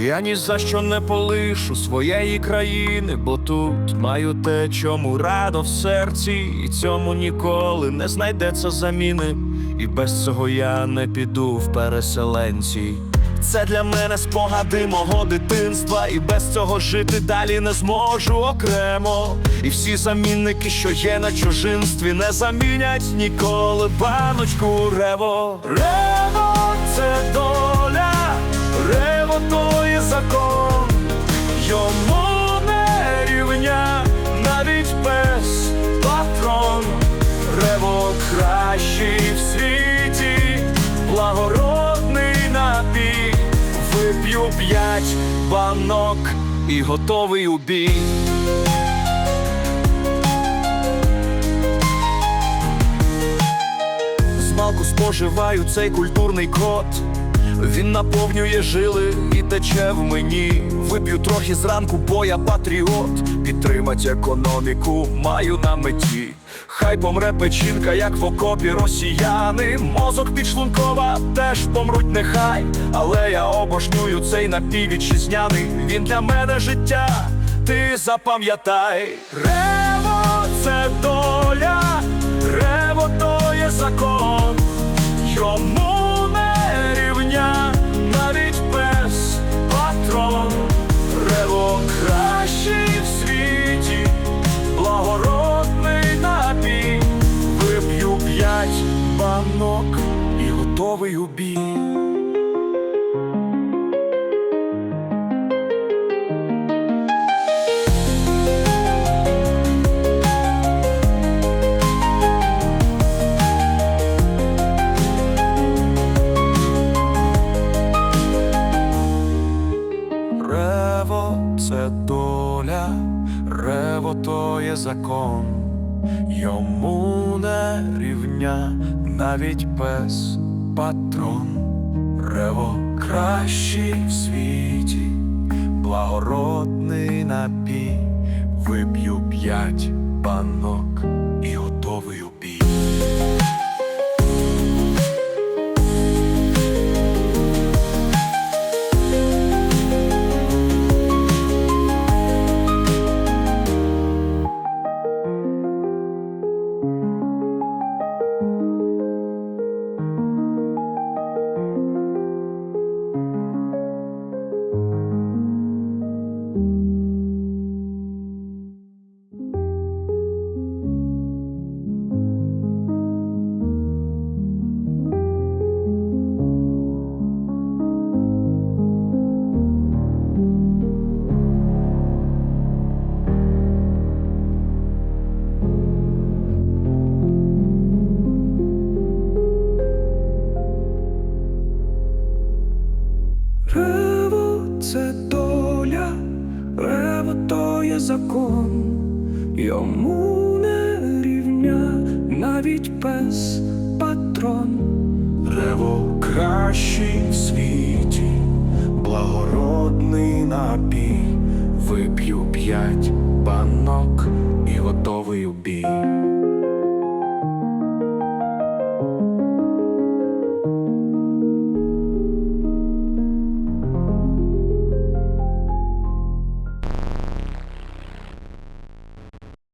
Я ні за що не полишу своєї країни, бо тут маю те, чому радо в серці, і цьому ніколи не знайдеться заміни. І без цього я не піду в переселенці. Це для мене спогади мого дитинства, і без цього жити далі не зможу окремо. І всі замінники, що є на чужинстві, не замінять ніколи баночку рево. Рево це доля, рево закон, йому не рівня, навіть без патрон. Рево кращий в світі, благородний напій, вип'ю п'ять банок і готовий у бій. Змалку споживаю цей культурний код. Він наповнює жили і тече в мені. Вип'ю трохи зранку, бо я патріот. Підтримать економіку маю на меті. Хай помре печінка, як в окопі росіяни. Мозок підшлункова теж помруть, нехай. Але я обожнюю цей напій вітчизняний. Він для мене життя, ти запам'ятай. Рево це доля, рево то є закон. І готовий у. Рево то є закон, йому не рівня навіть без патрон. Рево кращий в світі, благородний напій, вип'ю п'ять банок Рево це доля, рево то є закон, йому не рівня навіть без патрон. Рево кращий в світі, благородний напій, вип'ю п'ять банок і готовий у бій.